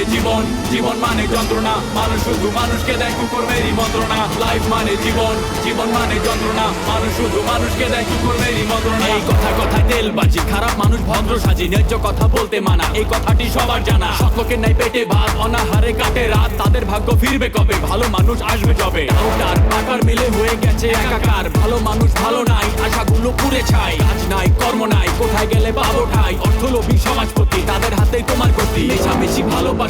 মানে জীবন জীবন মানে যন্ত্রণা। মানুষ শুধু মানুষকে দেয় কুকুরমেরই মন্ত্রণা। লাইফ মানে জীবন জীবন মানে যন্ত্রণা। মানুষ শুধু মানুষকে দেয় কুকুরমেরই মন্ত্রণা। এই কথা কথায় তেল বাজি। খারাপ মানুষ ভদ্র সাজি, ন্যায্য কথা বলতে মানা। এই কথাটি সবার জানা। সকলকে নাই পেটে ভাত অনাহারে কাটে রাত। তাদের ভাগ্য ফিরবে কবে? ভালো মানুষ আসবে যবে। ডাউটার পাকার মিলে হয়ে গেছে একাকার। ভালো মানুষ ভালো নাই, আশাগুলো পুড়ে ছাই। কাজ নাই, কর্ম নাই, কোথায় গেলে পাবো ঠাই? অর্থলোভী সমাজপতি, তাদের হাতেই তোমার গতি। মেশামেশি, ভালোবাসা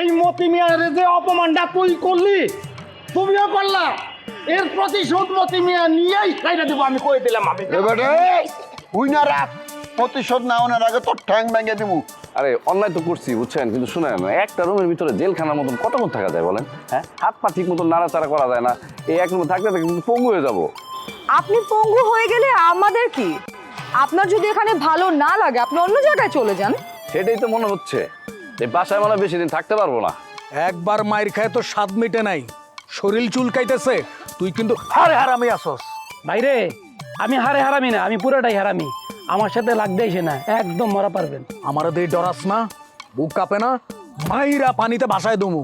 এই মতি মিয়ার যে অপমানটা তুই করলি তুমিও করলা। এর প্রতিশোধ মতি মিয়া নিয়েই খাইটা দেবো আমি কই দিলাম আমি। এবারে উইনার প্রতিশোধ না ওনার আগে তোর ঠ্যাং ভেঙে দিব আরে অন্যায় তো করছি বুঝছেন? কিন্তু শুনেন একটা রুমের ভিতরে জেলখানার মতন কতক্ষণ থাকা যায় বলেন? হ্যাঁ? হাত পা ঠিক মতন নাড়াচাড়া করা যায় না। এই এক রুমে থাকতে থাকতে কিন্তু পঙ্গু হয়ে যাব। আপনি পঙ্গু হয়ে গেলে আমাদের কি? আপনার যদি এখানে ভালো না লাগে আপনি অন্য জায়গায় চলে যান। সেটাই তো মনে হচ্ছে। এই বাসায় মানে বেশি দিন থাকতে পারব না। একবার মায়ের খায় তো স্বাদ মিটে নাই। শরীর চুলকাইতেছে তুই কিন্তু হারে হারামি আসস ভাইরে আমি হারে হারামি না আমি পুরোটাই হারামি। আমার সাথে লাগতে এসে না একদম মরা পারবেন। আমার দিয়ে ডরাস না বুক কাঁপে না মাইরা পানিতে বাসায় দমু।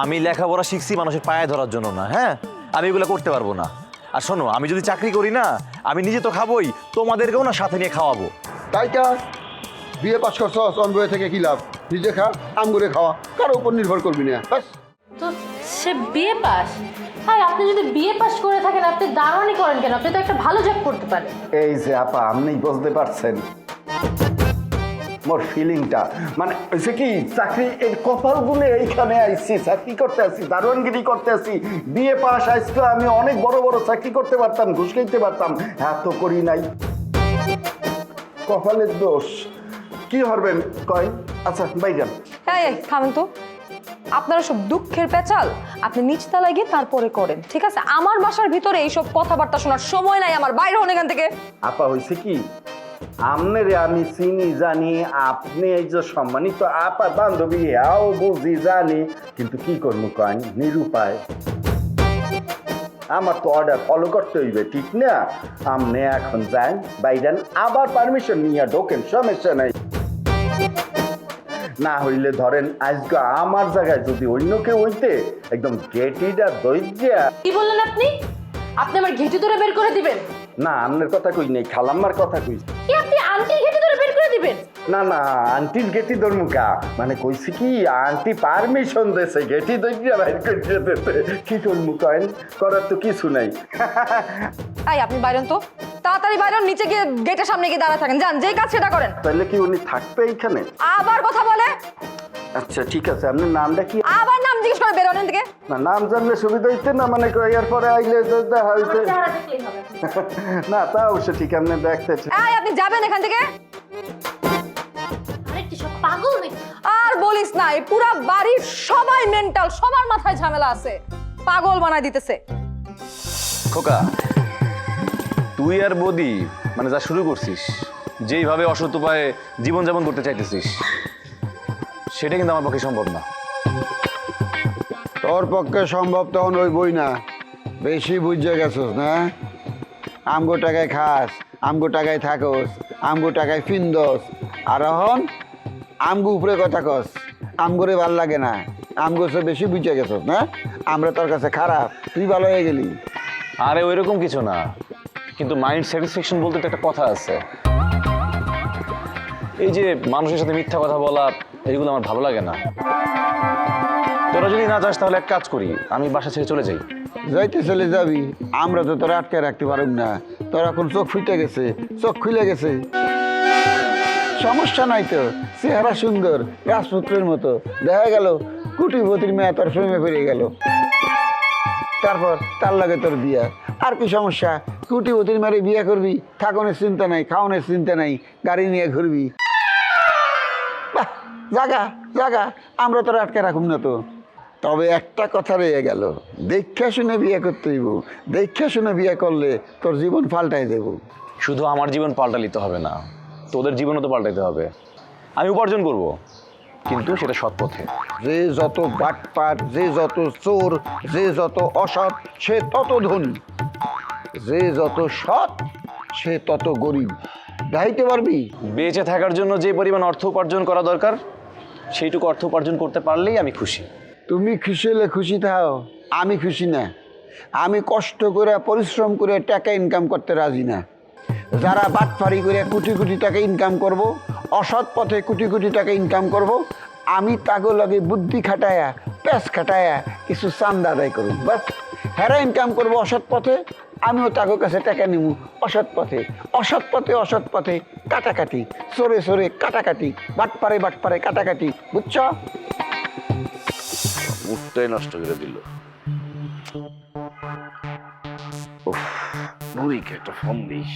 আমি লেখাপড়া শিখছি মানুষের পায়ে ধরার জন্য না হ্যাঁ? আমি এগুলো করতে পারব না। আর শোনো আমি যদি চাকরি করি না আমি নিজে তো খাবোই তোমাদেরকেও না সাথে নিয়ে খাওয়াবো। তাই কা বিয়ে পাস করছস অন থেকে কি লাভ? নিজে খা আঙ্গুরে খাওয়া। কারও উপর নির্ভর করবি না। ব্যাস। তো সে বিয়ে পাস? হ্যাঁ আপনি যদি বিয়ে পাস করে থাকেন আপনি দারোয়ানি করেন কেন? আপনি তো একটা ভালো জব করতে পারেন। এই যে আপা আপনি বুঝতে পারছেন। মোর ফিলিংটা মানে হয়েছে কি চাকরি এর কপাল গুনে এইখানে আইছি চাকরি করতে আসি দারোয়ানগিরি করতে আসি বিয়ে পাস আইসলে আমি অনেক বড় বড় চাকরি করতে পারতাম ঘুষ খাইতে পারতাম এত করি নাই। কপালের দোষ। কি হরবেন কয়? আচ্ছা বাইজান এই এই, থামেন তো। আপনারা সব দুঃখের পেঁচাল আপনি নিচতলায় গিয়ে তারপরে করেন ঠিক আছে? আমার বাসার ভিতরে এইসব কথাবার্তা শোনার সময় নাই আমার বাইরে হন এখান থেকে। আপা হয়েছে কি? আমনেরে আমি চিনি জানি আপনি এই যে সম্মানিত আপা বান্ধবী আও বুঝি জানি কিন্তু কি করব কয়েন নিরুপায়। আমার তো অর্ডার ফলো করতে হইবে ঠিক না? আপনি এখন যান বাইরেন আবার পারমিশন নিয়ে ঢোকেন সমস্যা নাই। না হইলে ধরেন আজকে আমার জায়গায় যদি অন্য কেউ হইতে একদম গেটিটা দৈর্যা কি বললেন আপনি? আপনি আমার ঘেটে ধরে বের করে দিবেন। না আপনার কথা কই নেই খালাম্মার কথা কই। কি আপনি দিবেন? না না আন্টির গেটি ধর্মুকা মানে কইছি কি আন্টি পারমিশন দেছে গেটি দইয়া বাইর করে দিতে কি কয়েন? করার তো কিছু নাই। তাই আপনি বাইরেন তো। তাড়াতাড়ি বাইরেন নিচে গিয়ে গেটের সামনে গিয়ে দাঁড়া থাকেন। যান যেই কাজ সেটা করেন। তাহলে কি উনি থাকবে এইখানে? আবার কথা বলে? আচ্ছা ঠিক আছে আপনার নামটা কি? আবার নাম জিজ্ঞেস করে বেরোনেন থেকে না নাম জানলে সুবিধা হইতে না মানে এর পরে আইলে দেখা হইতে। না তা অবশ্য ঠিক আপনি দেখতে আপনি যাবেন এখান থেকে? আরে বলিস না এই পুরা বাড়ির সবাই মেন্টাল সবার মাথায় ঝামেলা আছে। পাগল বানায় দিতেছে। খোকা তুই আর বদি মানে যা শুরু করছিস যেইভাবে অসৎ উপায়ে জীবনযাপন করতে চাইতেছিস সেটা কিন্তু আমার পক্ষে সম্ভব না। তোর পক্ষে সম্ভব তখন ওই বই না। বেশি বুঝে গেছস না? আমগো টাকায় খাস আমগো টাকায় থাকস আমগো টাকায় ফিন ফিন্দস। আর এখন আমগো উপরে কথা কস আমগোরে ভালো লাগে না আমগো সে বেশি বুঝে গেছস না? আমরা তোর কাছে খারাপ তুই ভালো হয়ে গেলি। আরে ওইরকম কিছু না কিন্তু মাইন্ড স্যাটিসফ্যাকশন বলতে তো একটা কথা আছে। এই যে মানুষের সাথে মিথ্যা কথা বলা এইগুলো আমার ভালো লাগে না। তোরা যদি না যাস তাহলে এক কাজ করি আমি বাসা ছেড়ে চলে যাই। যাইতে চলে যাবি আমরা তো তোরা আটকে রাখতে পারব না। তোর এখন চোখ ফুটে গেছে, চোখ খুলে গেছে। সমস্যা নাই তো, চেহারা সুন্দর, রাজপুত্রের মতো। দেখা গেল কুটিপতির মেয়ে তোর প্রেমে পেরিয়ে গেল। তারপর তার লাগে তোর বিয়া। আর কি সমস্যা? কুটিপতির মেরে বিয়ে করবি? থাকনের চিন্তা নাই, খাওয়ানোর চিন্তা নাই, গাড়ি নিয়ে ঘুরবি। জাগা জাগা, আমরা তো আটকে রাখুন না তো। তবে একটা কথা রয়ে গেল। দেখা শুনে বিয়ে করতে হইব। দেখে শুনে বিয়ে করলে তোর জীবন পাল্টাই দেব। শুধু আমার জীবন পাল্টালিতে হবে না তোদের জীবনও তো পাল্টাইতে হবে। আমি উপার্জন করব কিন্তু সেটা সৎ পথে। যে যত বাটপাট যে যত চোর যে যত অসৎ সে তত ধনী। যে যত সৎ সে তত গরিব। গাইতে পারবি? বেঁচে থাকার জন্য যে পরিমাণ অর্থ উপার্জন করা দরকার সেইটুকু অর্থ উপার্জন করতে পারলেই আমি খুশি। তুমি খুশি হলে খুশি থাও, আমি খুশি না। আমি কষ্ট করে, পরিশ্রম করে টাকা ইনকাম করতে রাজি না। যারা বাটফারি করে কোটি কোটি টাকা ইনকাম করব, অসৎ পথে কোটি কোটি টাকা ইনকাম করব, আমি তাগো লাগে বুদ্ধি খাটায়া প্যাস খাটায়া কিছু চান্দা আদায় করব বাস হেরা ইনকাম করব অসৎ পথে, আমিও তাগো কাছে টাকা নিব অসৎ পথে। অসৎ পথে অসৎ পথে কাটাকাটি সরে সরে কাটাকাটি, বাটপারে বাটপারে কাটাকাটি, বুঝছ? মুখটাই নষ্ট করে দিল। বুড়িকে একটা ফোন দিস?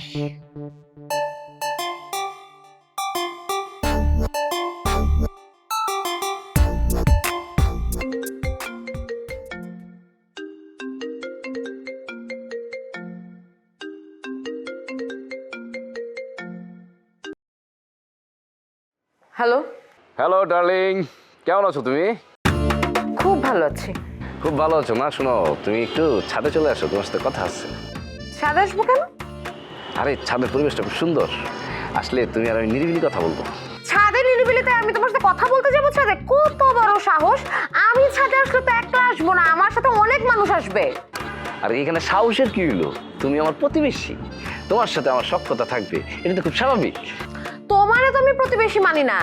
হ্যালো হ্যালো ডার্লিং কেমন আছো তুমি? খুব ভালো আছি। খুব ভালো আছো। না শোনো তুমি একটু ছাদে চলে আসো তোমার সাথে কথা আছে। ছাদে আসব কেন? আরে ছাদের পরিবেশটা খুব সুন্দর। আসলে তুমি আর আমি নিরিবিলি কথা বলব। ছাদে নিরিবিলিতে আমি তোমার সাথে কথা বলতে যাব ছাদে? কত বড় সাহস! আমি ছাদে আসলে তো একটা আসব না আমার সাথে অনেক মানুষ আসবে। আর এখানে সাহসের কি হলো তুমি আমার প্রতিবেশী। তোমার সাথে আমার সক্ষতা থাকবে। এটা তো খুব স্বাভাবিক। তোমারও তো আমি প্রতিবেশী মানি না।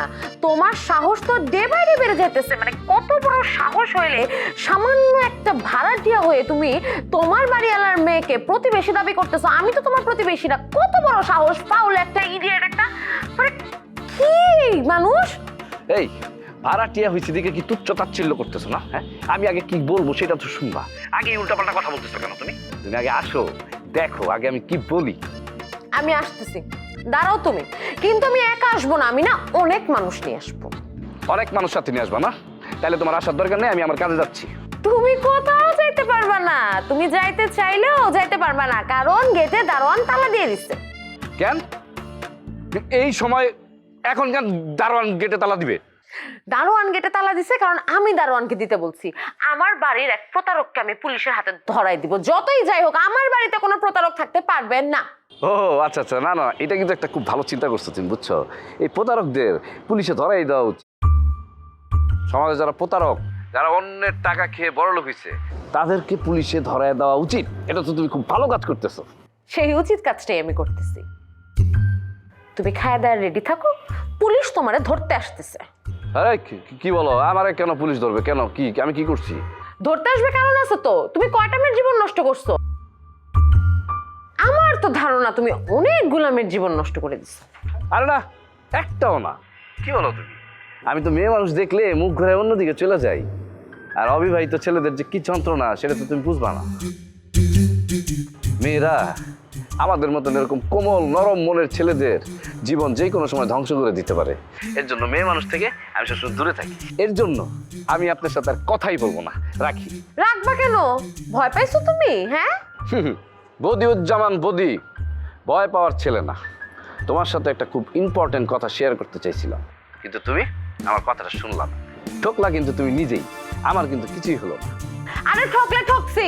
তোমার সাহস তো ডে বাই ডে বেড়ে যেতেছে। মানে কত বড় সাহস হইলে সামান্য একটা ভাড়াটিয়া হয়ে তুমি তোমার বাড়িওয়ালার মেয়েকে প্রতিবেশী দাবি করতেছো। আমি তো তোমার প্রতিবেশী না কত বড় সাহস পাউল একটা ইডিয়েট একটা। মানে কি মানুষ? এই ভাড়াটিয়া হয়েছে দিকে কি তুচ্ছ তাচ্ছিল্য করতেছো না? হ্যাঁ? আমি আগে কি বলব সেটা তো শুনবা। আগে উল্টাপাল্টা কথা বলতেছো কেন তুমি? তুমি আগে আসো দেখো আগে আমি কি বলি? আমি আসতেছি। দাঁড়াও তুমি। কিন্তু আমি একা আসব না আমি না অনেক মানুষ নিয়ে আসব। অনেক মানুষ সাথে নিয়ে আসবা না? তাহলে তোমার আসার দরকার নেই আমি আমার কাজে যাচ্ছি। তুমি কোথাও যাইতে পারবা না। তুমি যাইতে চাইলেও যাইতে পারবা না কারণ গেটে দারোয়ান তালা দিয়ে দিচ্ছে কেন? এই সময় এখন কেন দারোয়ান গেটে তালা দিবে? দারোয়ান গেটে তালা দিছে কারণ আমি দারোয়ানকে দিতে বলছি। আমার বাড়ির এক প্রতারককে আমি পুলিশের হাতে ধরাই দিব। যতই যাই হোক আমার বাড়িতে কোনো প্রতারক থাকতে পারবেন না। ও আচ্ছা আচ্ছা না না এটা কিন্তু একটা খুব ভালো চিন্তা করছ তুমি বুঝছ? এই প্রতারকদের পুলিশে ধরাই দেওয়া উচিত। সমাজে যারা প্রতারক যারা অন্যের টাকা খেয়ে বড় লোক হয়েছে তাদেরকে পুলিশে ধরায় দেওয়া উচিত। এটা তো তুমি খুব ভালো কাজ করতেছো। সেই উচিত কাজটাই আমি করতেছি। তুমি খায় দায় রেডি থাকো পুলিশ তোমারে ধরতে আসতেছে। আরে কি- কি বলো? আমারে কেন পুলিশ ধরবে? কেন? কি আমি কি করছি? ধরতে আসবে কারণ আছে তো। তুমি কয়টা মেয়ের জীবন নষ্ট করছ? আমার তো ধারণা তুমি অনেক গুলামের জীবন নষ্ট করে দিছো। আরে না একটাও না। কি বলো তুমি? আমি তো মেয়ে মানুষ দেখলে মুখ ঘুরে অন্যদিকে চলে যাই। আর অবিবাহিত ছেলেদের যে কি যন্ত্রণা সেটা তো তুমি বুঝবা না। মেয়েরা আমাদের মতন এরকম কোমল নরম মনের ছেলেদের জীবন যে কোনো সময় ধ্বংস করে দিতে পারে। এর জন্য মেয়ে মানুষ থেকে আমি সবসময় দূরে থাকি। এর জন্য আমি আপনার সাথে আর কথাই বলব না। রাখি। রাখবা কেন? ভয় পাইছো তুমি হ্যাঁ? বদিউজ্জামান বদি ভয় পাওয়ার ছেলে না। তোমার সাথে একটা খুব ইম্পর্টেন্ট কথা শেয়ার করতে চাইছিলাম। কিন্তু তুমি আমার কথাটা শুনলাম ঠকলা কিন্তু তুমি নিজেই। আমার কিন্তু কিছুই হলো না। আরে ঠকলে ঠকছি।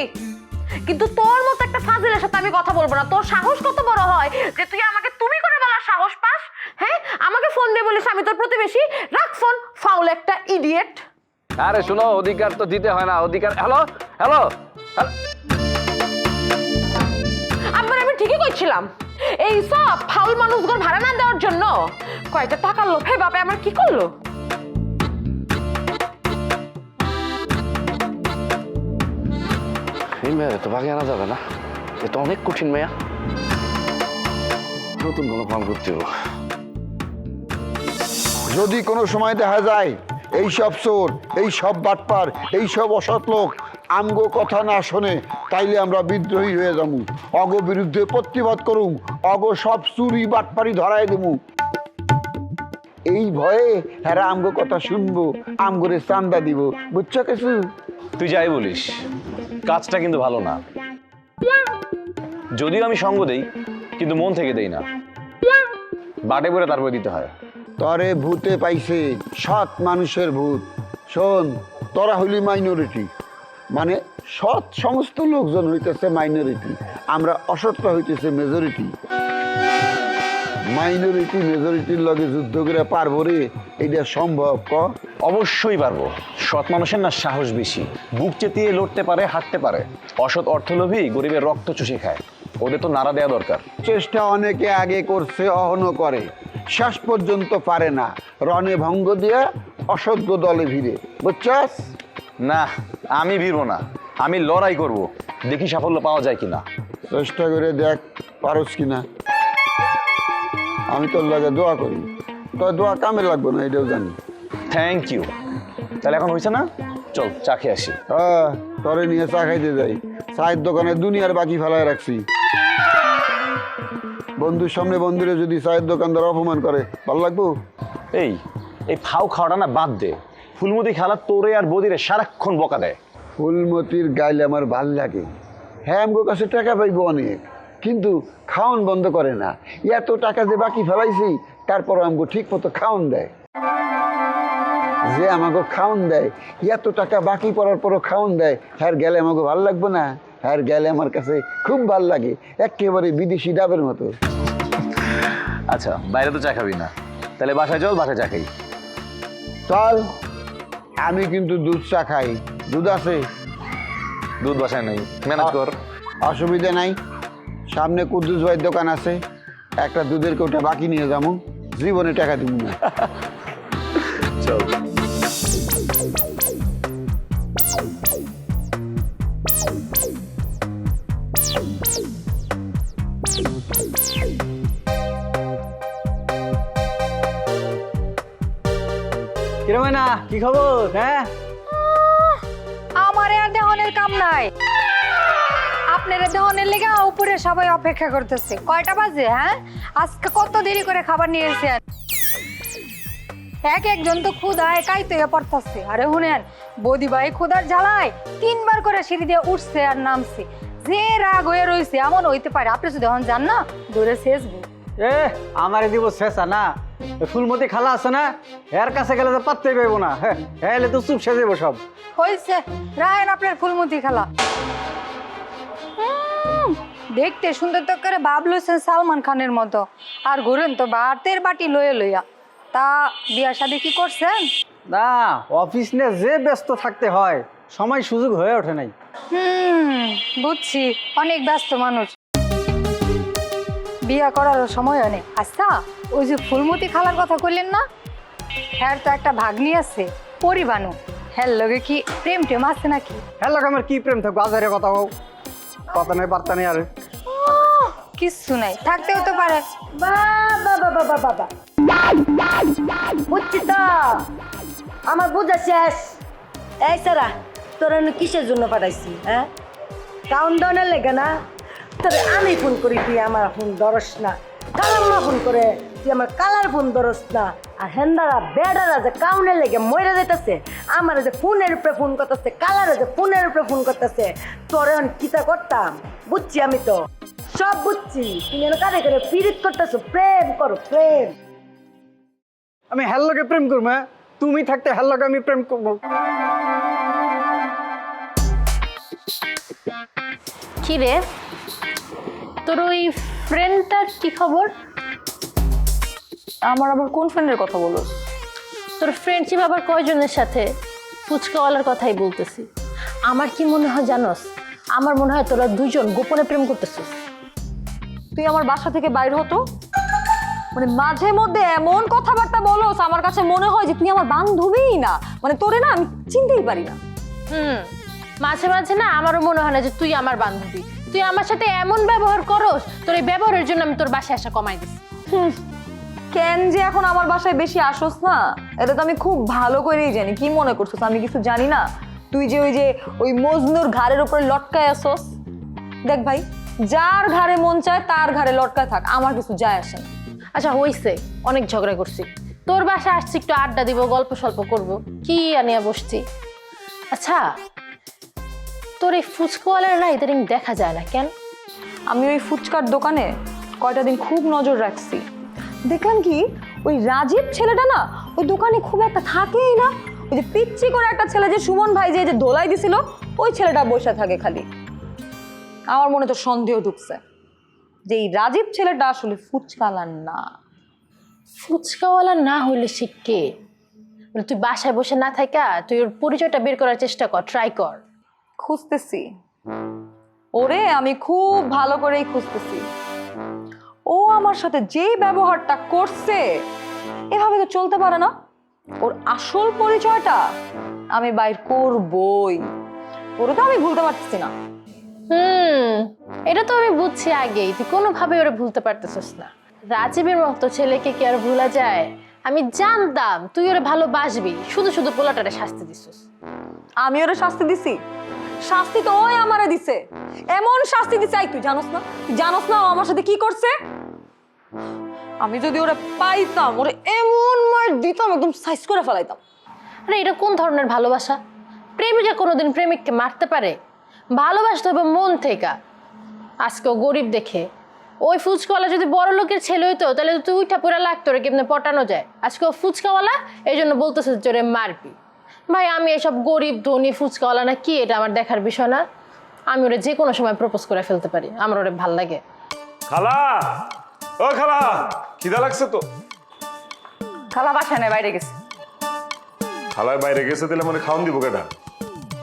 কিন্তু তোর মতো একটা ফাজিলের সাথে আমি কথা বলব না। তোর সাহস কত বড় হয় যে তুই আমাকে তুমি করে বলার সাহস পাস? হ্যাঁ? আমাকে ফোন দিয়ে বলিস আমি তোর প্রতিবেশী? রাখ ফোন ফাউল একটা ইডিয়েট আরে শোনো অধিকার তো দিতে হয় না। অধিকার হ্যালো হ্যালো আবার আমি ঠিকই কইছিলাম। এই সব ফাউল মানুষগুলো ভাড়া না দেওয়ার জন্য কয়টা টাকার লোভে বাপে আমার কি করল? এই মেয়ে তো ভাগে আনা যাবে না। এ তো অনেক কঠিন মেয়া। নতুন কোনো কাম করতে হবে। যদি কোনো সময় দেখা যায় এই সব চোর এই সব বাটপার এই সব অসৎ লোক আমগো কথা না শোনে তাইলে আমরা বিদ্রোহী হয়ে যাব। অগ বিরুদ্ধে প্রতিবাদ করুম অগ সব চুরি বাটপারি ধরাই দেবো। এই ভয়ে হ্যাঁ আমগো কথা শুনব আমগরে চান্দা দিব। বুঝছ কিছু? তুই যাই বলিস। কাজটা কিন্তু ভালো না। যদিও আমি সঙ্গ দেই, কিন্তু মন থেকে দেই না। বাটে পরে তারপরে দিতে হয়। তরে ভূতে পাইছে সৎ মানুষের ভূত। শোন, তরা হইলি মাইনরিটি মানে সৎ সমস্ত লোকজন হইতেছে মাইনরিটি আমরা অসৎটা হইতেছে মেজরিটি মাইনরিটি মেজরিটির লগে যুদ্ধ করে পারব রে এটা সম্ভব ক? অবশ্যই পারব। সৎ মানুষের না সাহস বেশি। বুক চেতিয়ে লড়তে পারে হাঁটতে পারে। অসৎ অর্থলোভী গরিবের রক্ত চুষে খায়। ওদের তো নাড়া দেওয়া দরকার। চেষ্টা অনেকে আগে করছে অহনও করে। শেষ পর্যন্ত পারে না। রণে ভঙ্গ দিয়ে অসভ্য দলে ভিড়ে। বুঝছস? না আমি ভিড়বো না। আমি লড়াই করব। দেখি সাফল্য পাওয়া যায় কিনা। চেষ্টা করে দেখ পারস কিনা। আমি তোর লাগে দোয়া করি। তোর দোয়া কামে লাগবে না এটাও জানি। থ্যাংক ইউ তাহলে এখন হয়েছে না? চল চা খেয়ে আসি। হ্যাঁ তরে নিয়ে চা খাইতে যাই। চায়ের দোকানে দুনিয়ার বাকি ফেলায় রাখছি। বন্ধুর সামনে বন্ধুরে যদি চায়ের দোকানদার অপমান করে ভালো লাগবো? এই এই ফাউ খাওয়াটা না বাদ দে। ফুলমতি খেলা তোরে আর বদিরে সারাক্ষণ বকা দেয়। ফুলমতির গাইলে আমার ভালো লাগে। হ্যাঁ আমগো কাছে টাকা পাইবো অনেক। কিন্তু খাওন বন্ধ করে না। এত টাকা যে বাকি ফেলাইছি তারপর আমগো ঠিক মতো খাওন দেয়। যে আমাকে খাওন দেয় এত টাকা বাকি পড়ার পরও খাওন দেয় হ্যার গেলে আমাকে ভালো লাগবে না? হ্যার গেলে আমার কাছে খুব ভালো লাগে একেবারে বিদেশি ডাবের মতো। আচ্ছা বাইরে তো চা খাবি না। তাহলে বাসায় চল বাসায় চা খাই। চল আমি কিন্তু দুধ চা খাই। দুধ আছে? দুধ বাসায় নেই। ম্যানেজ কর। অসুবিধা নাই। সামনে কুদ্দুস ভাইয়ের দোকান আছে একটা দুধের কোটা বাকি নিয়ে যাব। জীবনে টাকা দিব না। চল। কিরম না কি খবর? হ্যাঁ? আমার আর দেহনের কাম নাই। আপনারা দেহনের লেগে উপরে সবাই অপেক্ষা করতেছে। কয়টা বাজে হ্যাঁ? আজকে কত দেরি করে খাবার নিয়ে এসেছেন এক একজন তো ক্ষুদায় কাইতে পড়তেছে। আরে শুনেন বৌদি ভাই ক্ষুদার জ্বালায় তিনবার করে সিঁড়ি দিয়ে উঠছে আর নামছে। যে রাগ হয়ে রয়েছে এমন হইতে পারে। আপনি যদি এখন যান না দূরে শেষ এ আমারে দিব শেষা না ফুলমতি খালা আছে না? এর কাছে গেলে তো পাত্তাই পাইবো না। হ্যাঁ এলে তো চুপ সেজে যাব সব। হয়েছে রায়ন আপনার ফুলমতি খেলা। দেখতে সুন্দর তো করে ভাব লইছেন সালমান খানের মতো। আর ঘুরেন তো ভাতের বাটি লয়ে লইয়া। তা বিয়া শাদি কি করছেন? না অফিস নিয়ে যে ব্যস্ত থাকতে হয় সময় সুযোগ হয়ে ওঠে নাই। হুম বুঝছি অনেক ব্যস্ত মানুষ। বিয়া করার সময় অনেক আচ্ছা ওই যে ফুলমতি খালার কথা কইলেন না? হ্যার তো একটা ভাগ্নি আছে পরিবানু। হ্যার লগে কি প্রেম টেম আছে নাকি? হ্যালো আমার কি প্রেম থাকব আজারে কথা হোক কথা নেই বার্তা নেই আর। কিচ্ছু নাই থাকতেও তো পারে। বাবা বাবা বাবা বাবা বুঝছি তো? আমার বুঝা শেষ। এই সারা তোরা আমি কিসের জন্য পাঠাইছি হ্যাঁ? কাউন দনের লেগে না তোরে আমি ফোন করি তুই আমার ফোন ধরস না। কালাম্মা ফোন করে। তুই আমার কালার ফোন ধরস না আর হেন্দারা বেডারা যে কাউনের লেগে মরে যাইতেছে আমার যে ফোনের উপরে ফোন করতেছে কালারে যে ফোনের উপরে ফোন করতেছে তোরে আমি কিতা করতাম? বুঝছি আমি তো। সব বুঝছি। তুমি এনে কারে করে পীড়িত করতেছো? প্রেম করো প্রেম। আমি হ্যালোকে প্রেম করব হ্যাঁ? তুমি থাকতে হ্যালোকে আমি প্রেম করব। কি রে? তোর ওই ফ্রেন্ডটার কি খবর? আমার আবার কোন ফ্রেন্ডের কথা বলো তোর ফ্রেন্ডশিপ আবার কয়জনের সাথে ফুচকাওয়ালার কথাই বলতেছি? আমার কি মনে হয় জানোস? আমার মনে হয় তোরা দুজন গোপনে প্রেম করতেছিস। তুই আমার বাসা থেকে বাইর হতো? মানে মাঝে মধ্যে এমন কথাবার্তা বলোস আমার কাছে মনে হয় যে তুই আমার বান্ধবীই না। মানে তোরে না আমি চিনতেই পারি না। হুম মাঝে মাঝে না আমারও মনে হয় না যে তুই আমার বান্ধবী। তুই আমার সাথে এমন ব্যবহার করস তোর এই ব্যবহারের জন্য আমি তোর বাসায় আসা কমাই দিছি। কেন যে এখন আমার বাসায় বেশি আসোস না? এটা তো আমি খুব ভালো করেই জানি। কি মনে করছিস? আমি কিছু জানি না? তুই যে ওই যে ওই মজনুর ঘাড়ের উপরে লটকায় আসোস? দেখ ভাই যার ঘাড়ে মন চায় তার ঘাড়ে লটকায় থাক। আমার কিছু যায় আসে না। আচ্ছা হইছে। অনেক ঝগড়া করছি। তোর বাসা আসছি একটু আড্ডা দিব গল্প সল্প করব। কি আনিয়া বসছি? আচ্ছা তোর এই ফুচকাওয়ালার না ইদানিং দেখা যায় না কেন? আমি ওই ফুচকার দোকানে কয়টা দিন খুব নজর রাখছি। দেখলাম কি ওই রাজীব ছেলেটা না ওই দোকানে খুব একটা থাকেই না। ওই যে পিচ্ছি করে একটা ছেলে যে সুমন ভাই যে যে দোলাই দিছিল ওই ছেলেটা বসে থাকে খালি। আমার মনে তো সন্দেহ ঢুকছে যে এই রাজীব ছেলেটা আসলে ফুচকালার না। ফুচকাওয়ালা না হইলে সে কে? বলে তুই বাসায় বসে না থাকা তুই ওর পরিচয়টা বের করার চেষ্টা কর ট্রাই কর। খুঁজতেছি। ওরে আমি খুব ভালো করেই খুঁজতেছি। আমার সাথে যেই ব্যবহারটা করছে এভাবে তো চলতে পারে না। ওর আসল পরিচয়টা আমি বাইর করবই। ওরে তো আমি ভুলতে পারতেছি না। হুম এটা তো আমি বুঝছি আগেই। তুই কোনোভাবে ওরা ভুলতে পারতেছিস না। রাজীবের মতো ছেলেকে কি আর ভুলা যায়? আমি জানতাম তুই ওরা ভালোবাসবি। শুধু শুধু পোলাটারে শাস্তি দিছিস। আমি ওরে শাস্তি দিছি? শাস্তি তো ওই আমারে দিছে। এমন শাস্তি দিছে আই তুই জানোস না? তুই জানোস না ও আমার সাথে কি করছে? আমি যদি ওরা পাইতাম ওরা এমন মার দিতাম একদম সাইজ করে ফেলাইতাম। আরে এটা কোন ধরনের ভালোবাসা? প্রেমিকা কোনোদিন প্রেমিককে মারতে পারে? ভালোবাসতে হবে মন থেকে। আজকে ও গরিব দেখে। ওই ফুচকাওয়ালা যদি বড় লোকের ছেলে হইতো তাহলে তো তুই উঠা পুরা লাগতো রে কেমনে পটানো যায়? আজকে ও ফুচকাওয়ালা এই জন্য বলতেছে জোরে মারবি। ভাই আমি এসব গরিব ধনী ফুচকাওয়ালা না কি? এটা আমার দেখার বিষয় না। আমি ওরা যে কোনো সময় প্রপোজ করে ফেলতে পারি। আমার ওরে ভালো লাগে। খালা! ও খালা খিদা লাগছে তো? খালা বাসায় নেই বাইরে গেছে। খালায় বাইরে গেছে তাহলে মানে খাওয়ান দিব কেটা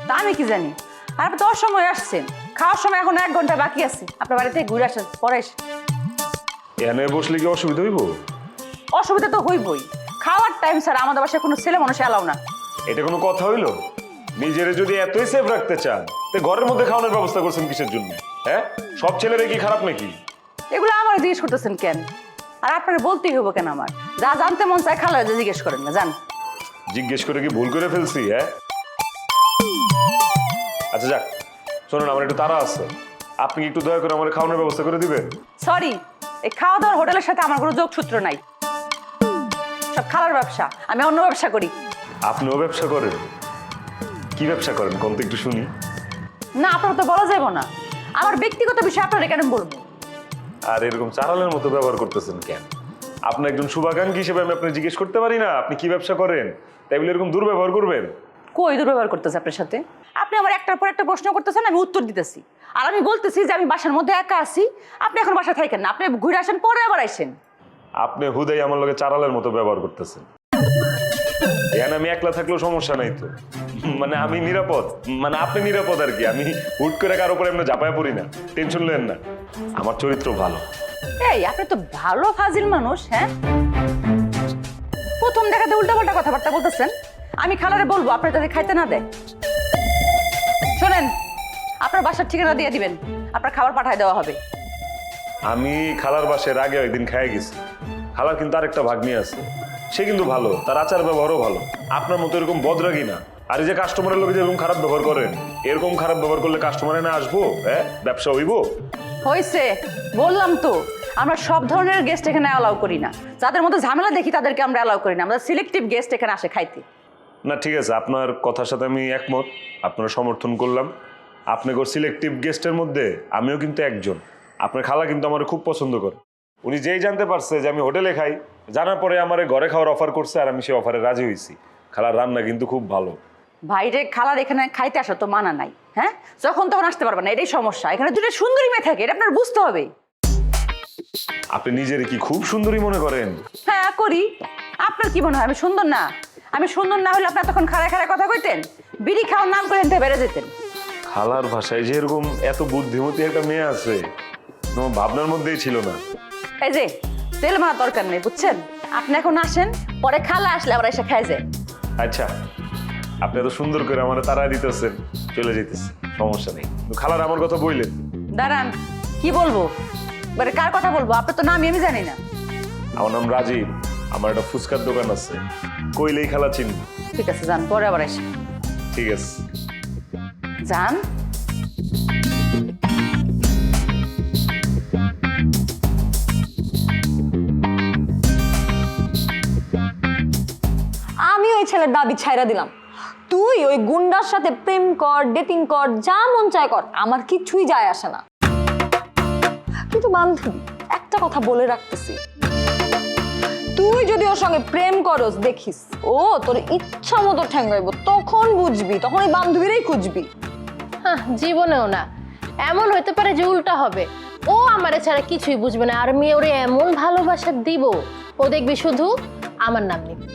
তা আমি কি জানি? আর আপনি দশ সময় আসছেন। খাওয়ার সময় এখন এক ঘণ্টা বাকি আছে। আপনার বাড়িতে ঘুরে আসেন পরে এনে বসলে কি অসুবিধা হইব? অসুবিধা তো হইবই। খাওয়ার টাইম স্যার আমাদের বাসায় কোনো ছেলে মানুষ এলাও না। এটা কোনো কথা হইল? নিজেরে যদি এতই সেফ রাখতে চান তে ঘরের মধ্যে খাওয়ানোর ব্যবস্থা করছেন কিসের জন্য? হ্যাঁ? সব ছেলেরা কি খারাপ নাকি? এগুলো আমার জিজ্ঞেস করতেছেন কেন? আর আপনার বলতেই হব কেন আমার? যা জানতে মন চায় খালা যা জিজ্ঞেস করেন না জান জিজ্ঞেস করে কি ভুল করে ফেলছি হ্যাঁ? আচ্ছা যাক। শোনুন আমার একটু তারা আছে। আপনি কি একটু দয়া করে আমার খাওয়ানোর ব্যবস্থা করে দিবেন? সরি এই খাওয়া দাওয়ার হোটেলের সাথে আমার কোনো যোগসূত্র নাই। সব খালার ব্যবসা আমি অন্য ব্যবসা করি। আপনিও ব্যবসা করেন? কি ব্যবসা করেন? কোন তো একটু শুনি। না আপনার তো বলা যাবে না। আমার ব্যক্তিগত বিষয় আপনার কেন বলব? আর এরকম চারালের মতো ব্যবহার করতেছেন কেন? আপনি একজন শুভাকাঙ্ক্ষী হিসেবে আমি আপনার জিজ্ঞেস করতে পারি না আপনি কি ব্যবসা করেন? তাই বলে এরকম দুর্ব্যবহার করবেন? কই দুর্ব্যবহার করতেছে আপনার সাথে? আপনি আমার একটার পর একটা প্রশ্ন করতেছেন আমি উত্তর দিতেছি। আর আমি বলতেছি যে আমি বাসার মধ্যে একা আছি আপনি এখন বাসা থাকেন না আপনি ঘুরে আসেন পরে আবার আসেন আপনি হুদাই আমার লগে চারালের মতো ব্যবহার করতেছেন। এখানে আমি একলা থাকলেও সমস্যা নাই তো। মানে আমি নিরাপদ। মানে আপনি নিরাপদ আর কি। আমি হুট করে কারও উপরে এমনি ঝাঁপায় পড়ি না। টেনশন নেন না। আমার চরিত্র ভালো। এই আপনি তো ভালো ফাজিল মানুষ হ্যাঁ? প্রথম দেখাতে উল্টাপাল্টা কথাবার্তা বলতেছেন। আমি খালারে বলব আপনার যাতে খাইতে না দেয়। শোনেন আপনার বাসার ঠিকানা দিয়ে দিবেন। আপনার খাবার পাঠায় দেওয়া হবে। আমি খালার বাসের আগে একদিন খেয়ে গেছি। খালার কিন্তু আরেকটা ভাগ্নি আছে। সে কিন্তু ভালো তার আচার ব্যবহারও ভালো। আপনার মতো এরকম বদরাগি না। আর এই যে কাস্টমারের লোকে যেরকম খারাপ ব্যবহার করেন এরকম খারাপ ব্যবহার করলে কাস্টমারে না আসব? হ্যাঁ ব্যবসা হইব? হয়েছে বললাম তো আমরা সব ধরনের গেস্ট এখানে অ্যালাউ করি না। যাদের মধ্যে ঝামেলা দেখি তাদেরকে আমরা অ্যালাউ করি না আমরা সিলেক্টিভ গেস্ট এখানে আসে খাইতে। না ঠিক আছে আপনার কথার সাথে আমি একমত আপনার সমর্থন করলাম। আপনাকে সিলেক্টিভ গেস্টের মধ্যে আমিও কিন্তু একজন। আপনার খালা কিন্তু আমার খুব পছন্দ করে। উনি যেই জানতে পারছে যে আমি হোটেলে খাই জানার পরে আমার ঘরে খাওয়ার অফার করছে আর আমি সেই অফারে রাজি হয়েছি খালার রান্না কিন্তু খুব ভালো। বাইরে খালার এখানে খাইতে আসা তো মানা নাই হ্যাঁ? যখন তখন আসতে পারবে না এটাই সমস্যা। এখানে দুটো সুন্দরী মেয়ে থাকে এটা আপনার বুঝতে হবে। আপনি নিজের কি খুব সুন্দরী মনে করেন? হ্যাঁ করি। আপনার কি মনে হয় আমি সুন্দর না? আমি সুন্দর না হলে আপনার তখন খাড়া খাড়া কথা কইতেন? বিড়ি খাওয়ার নাম করে এনতে বেড়ে যেতেন। খালার ভাষায় যে এরকম এত বুদ্ধিমতী একটা মেয়ে আছে তোমার ভাবনার মধ্যেই ছিল না। এই যে তেল মারা দরকার নেই বুঝছেন? আপনি এখন আসেন পরে খালা আসলে আবার এসে খাই যায়। আচ্ছা আপনি এত সুন্দর করে আমার তারা দিতেছেন চলে যেতেছে সমস্যা নেই। খালার আমার কথা বললেন দাঁড়ান কি বলব? এবারে কার কথা বলব? আপনার তো নামই আমি জানি না। আমার নাম রাজীব আমার একটা ফুচকার দোকান আছে। কইলেই খালা চিনব। ঠিক আছে যান পরে আবার এসে ঠিক আছে। যান। আমি ওই ছেলের দাবি ছাইরা দিলাম। তুই ওই গুন্ডার সাথে প্রেম কর ডেটিং কর, যা মন চায় কর, আমার কিছুই যায় আসে না। কিন্তু বান্ধবী, একটা কথা বলে রাখতেছি। তুই যদি ওর সঙ্গে প্রেম করস, দেখিস, ও তোর ইচ্ছা মতো ঠেঙ্গাইব তখন বুঝবি, তখন ওই বান্ধবীরাই খুঁজবি। হ্যাঁ জীবনেও না। এমন হতে পারে যে উল্টা হবে। ও আমার ছাড়া কিছুই বুঝবে না, আর আমি ওরে এমন ভালোবাসা দিব, ও দেখবি শুধু আমার নাম নিবে।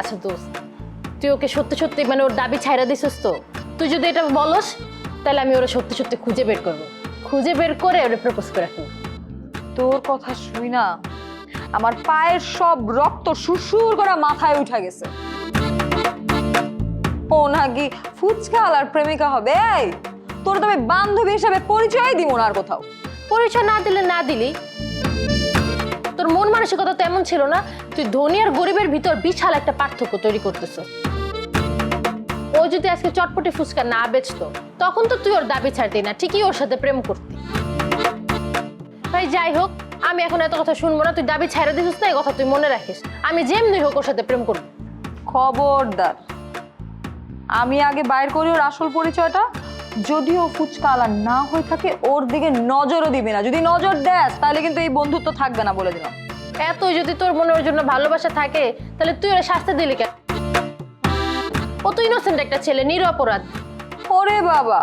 আচ্ছা দোস্ত তুই ওকে সত্যি সত্যি মানে ওর দাবি ছাইরা দিছিস তো? তুই যদি এটা বলস তাহলে আমি ওরা সত্যি সত্যি খুঁজে বের করব। খুঁজে বের করে ওরে প্রপোজ করে ফেলব তোর কথা শুই না। আমার পায়ের সব রক্ত সুসুর করে মাথায় উঠা গেছে। ও নাকি ফুচকা আর প্রেমিকা হবে তোর তো আমি বান্ধবী হিসাবে পরিচয় দিব না আর কোথাও। পরিচয় না দিলে না দিলি তোর মন মানসিকতা তো এমন ছিল না, তুই ধনী আর গরিবের ভিতর বিশাল একটা পার্থক্য তৈরি করতেছ ও যদি আজকে চটপটি ফুচকা না বেচতো, তখন তো তুই ওর দাবি ছাড়তি না, ঠিকই ওর সাথে প্রেম করতি। ভাই যাই হোক, আমি এখন এত কথা শুনব না, তুই দাবি ছাড়া দিছিস না, এই কথা তুই মনে রাখিস। আমি যেমনি হোক ওর সাথে প্রেম করব। খবরদার। আমি আগে বাইর করি ওর আসল পরিচয়টা যদিও ফুচকা আলার না হয়ে থাকে ওর দিকে নজরও দিবি না। যদি নজর দেস তাহলে কিন্তু এই বন্ধুত্ব থাকবে না বলে দিলাম। এত যদি তোর মনে ওর জন্য ভালোবাসা থাকে তাহলে তুই ওরা শাস্তি দিলি কেন? ও তো ইনোসেন্ট একটা ছেলে নিরপরাধ ওরে বাবা।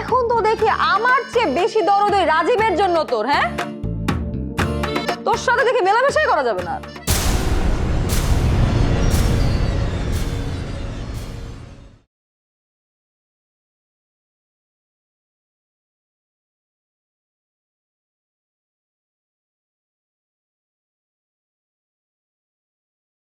এখন তো দেখি আমার চেয়ে বেশি দরদ ওই রাজীবের জন্য তোর হ্যাঁ? তোর সাথে দেখি মেলামেশাই করা যাবে না আর।